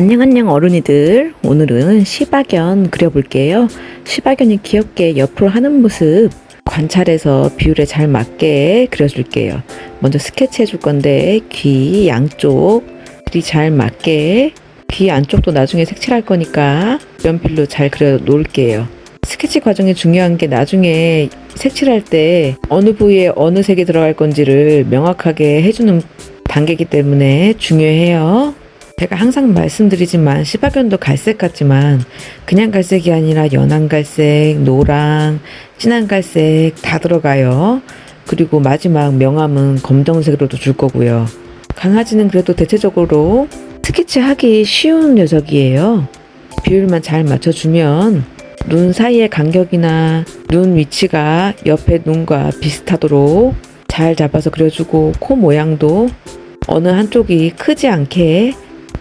안녕 안녕 어른이들. 오늘은 시바견 그려볼게요. 시바견이 귀엽게 옆으로 하는 모습 관찰해서 비율에 잘 맞게 그려줄게요. 먼저 스케치 해줄 건데 귀 양쪽이 잘 맞게 귀 안쪽도 나중에 색칠할 거니까 연필로 잘 그려 놓을게요. 스케치 과정이 중요한 게 나중에 색칠할 때 어느 부위에 어느 색이 들어갈 건지를 명확하게 해주는 단계이기 때문에 중요해요. 제가 항상 말씀드리지만 시바견도 갈색 같지만 그냥 갈색이 아니라 연한 갈색, 노랑, 진한 갈색 다 들어가요. 그리고 마지막 명암은 검정색으로도 줄 거고요. 강아지는 그래도 대체적으로 스케치하기 쉬운 녀석이에요. 비율만 잘 맞춰주면 눈 사이의 간격이나 눈 위치가 옆에 눈과 비슷하도록 잘 잡아서 그려주고 코 모양도 어느 한쪽이 크지 않게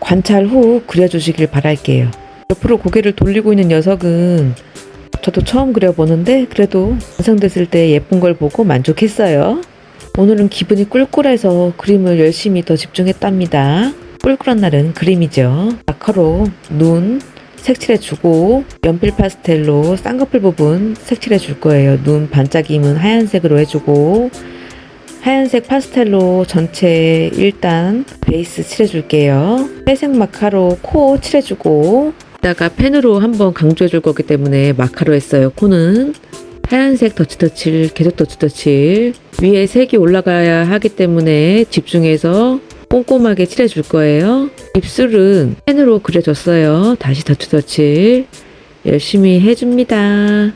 관찰 후 그려주시길 바랄게요. 옆으로 고개를 돌리고 있는 녀석은 저도 처음 그려보는데 그래도 완성됐을 때 예쁜 걸 보고 만족했어요. 오늘은 기분이 꿀꿀해서 그림을 열심히 더 집중했답니다. 꿀꿀한 날은 그림이죠. 마커로 눈 색칠해주고 연필 파스텔로 쌍꺼풀 부분 색칠해줄 거예요. 눈 반짝임은 하얀색으로 해주고 하얀색 파스텔로 전체 일단 베이스 칠해줄게요. 회색 마카로 코 칠해주고 이따가 펜으로 한번 강조해줄 거기 때문에 마카로 했어요. 코는 하얀색 덧칠덧칠 계속 덧칠덧칠 위에 색이 올라가야 하기 때문에 집중해서 꼼꼼하게 칠해줄 거예요. 입술은 펜으로 그려줬어요. 다시 덧칠덧칠 열심히 해줍니다.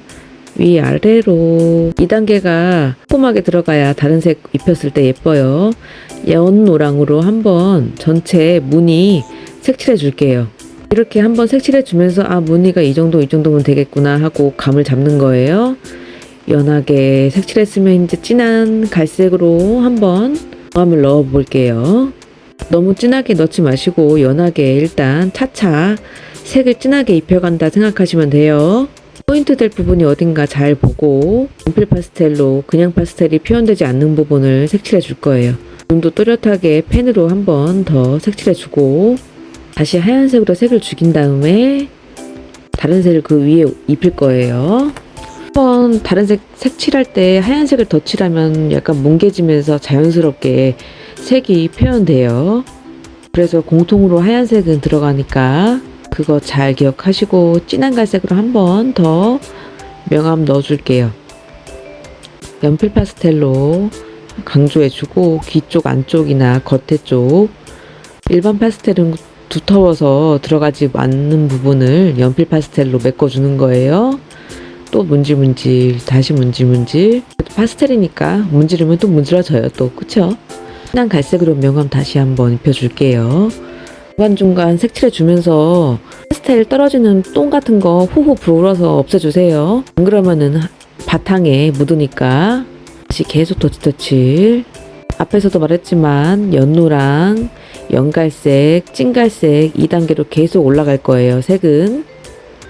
위아래로 2단계가 꼼꼼하게 들어가야 다른 색 입혔을 때 예뻐요. 연노랑으로 한번 전체 무늬 색칠해 줄게요. 이렇게 한번 색칠해 주면서 아 무늬가 이 정도 이 정도면 되겠구나 하고 감을 잡는 거예요. 연하게 색칠했으면 이제 진한 갈색으로 한번 감을 넣어 볼게요. 너무 진하게 넣지 마시고 연하게 일단 차차 색을 진하게 입혀간다 생각하시면 돼요. 포인트 될 부분이 어딘가 잘 보고 연필 파스텔로 그냥 파스텔이 표현되지 않는 부분을 색칠해 줄 거예요. 눈도 또렷하게 펜으로 한 번 더 색칠해 주고 다시 하얀색으로 색을 죽인 다음에 다른 색을 그 위에 입힐 거예요. 한번 다른 색 색칠할 때 하얀색을 더 칠하면 약간 뭉개지면서 자연스럽게 색이 표현돼요. 그래서 공통으로 하얀색은 들어가니까 그거 잘 기억하시고 진한 갈색으로 한 번 더 명암 넣어줄게요. 연필 파스텔로 강조해주고 귀 쪽 안쪽이나 겉에 쪽 일반 파스텔은 두터워서 들어가지 않는 부분을 연필 파스텔로 메꿔주는 거예요. 또 문질문질 다시 문질문질 파스텔이니까 문지르면 또 문질러져요 또 그쵸? 진한 갈색으로 명암 다시 한번 입혀줄게요. 중간중간 색칠해 주면서 파스텔 떨어지는 똥 같은 거 후후 불어서 없애주세요. 안 그러면은 바탕에 묻으니까 다시 계속 터치터치 앞에서도 말했지만 연노랑 연갈색, 찐갈색 2단계로 계속 올라갈 거예요. 색은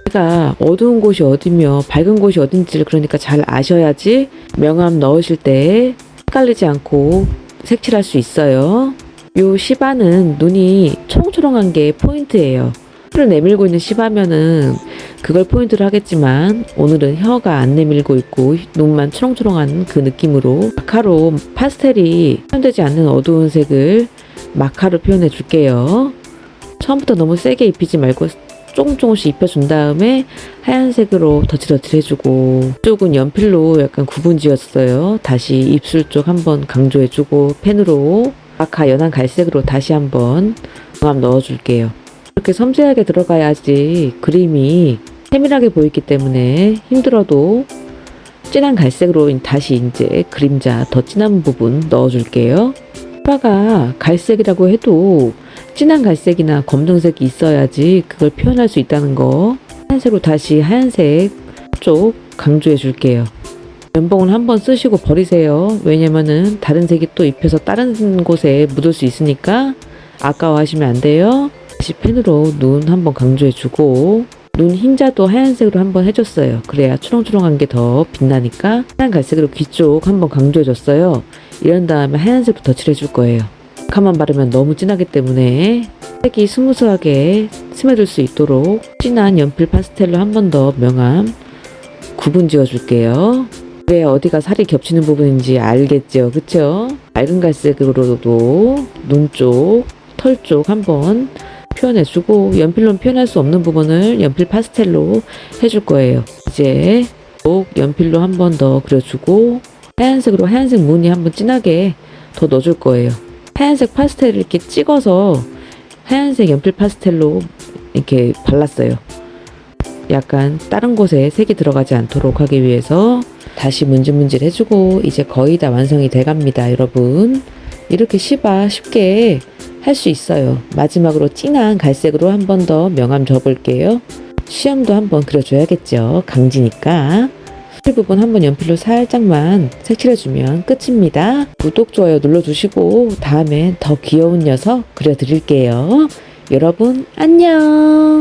제가 어두운 곳이 어디며 밝은 곳이 어딘지를 그러니까 잘 아셔야지 명암 넣으실 때 헷갈리지 않고 색칠할 수 있어요. 요 시바는 눈이 초롱초롱한 게 포인트예요. 혀를 내밀고 있는 시바면은 그걸 포인트로 하겠지만 오늘은 혀가 안 내밀고 있고 눈만 초롱초롱한 그 느낌으로 마카로 파스텔이 표현되지 않는 어두운 색을 마카로 표현해 줄게요. 처음부터 너무 세게 입히지 말고 조금 조금씩 입혀준 다음에 하얀색으로 덧칠덧칠 해주고 쪽은 연필로 약간 구분 지었어요. 다시 입술 쪽 한번 강조해주고 펜으로 아카 연한 갈색으로 다시 한번 광합 넣어줄게요. 이렇게 섬세하게 들어가야지 그림이 세밀하게 보이기 때문에 힘들어도 진한 갈색으로 다시 이제 그림자 더 진한 부분 넣어줄게요. 파가 갈색이라고 해도 진한 갈색이나 검정색이 있어야지 그걸 표현할 수 있다는 거 하얀색으로 다시 하얀색 쪽 강조해 줄게요. 면봉을 한번 쓰시고 버리세요. 왜냐면은 다른 색이 또 입혀서 다른 곳에 묻을 수 있으니까 아까워하시면 안 돼요. 다시 펜으로 눈 한번 강조해 주고 눈 흰자도 하얀색으로 한번 해줬어요. 그래야 초롱초롱한 게 더 빛나니까 하얀 갈색으로 귀 쪽 한번 강조해 줬어요. 이런 다음에 하얀색부터 칠해 줄 거예요. 가만 바르면 너무 진하기 때문에 색이 스무스하게 스며들 수 있도록 진한 연필 파스텔로 한 번 더 명암 구분 지어줄게요. 왜 어디가 살이 겹치는 부분인지 알겠죠? 그쵸? 맑은 갈색으로도 눈 쪽, 털 쪽 한번 표현해주고 연필로 표현할 수 없는 부분을 연필 파스텔로 해줄 거예요. 이제 꼭 연필로 한 번 더 그려주고 하얀색으로 하얀색 무늬 한번 진하게 더 넣어줄 거예요. 하얀색 파스텔을 이렇게 찍어서 하얀색 연필 파스텔로 이렇게 발랐어요. 약간 다른 곳에 색이 들어가지 않도록 하기 위해서 다시 문질문질 해주고 이제 거의 다 완성이 돼갑니다, 여러분. 이렇게 시바 쉽게 할 수 있어요. 마지막으로 진한 갈색으로 한 번 더 명암 줘볼게요. 시험도 한번 그려줘야겠죠. 강지니까. 실 부분 한번 연필로 살짝만 색칠해주면 끝입니다. 구독, 좋아요 눌러주시고 다음엔 더 귀여운 녀석 그려드릴게요. 여러분 안녕.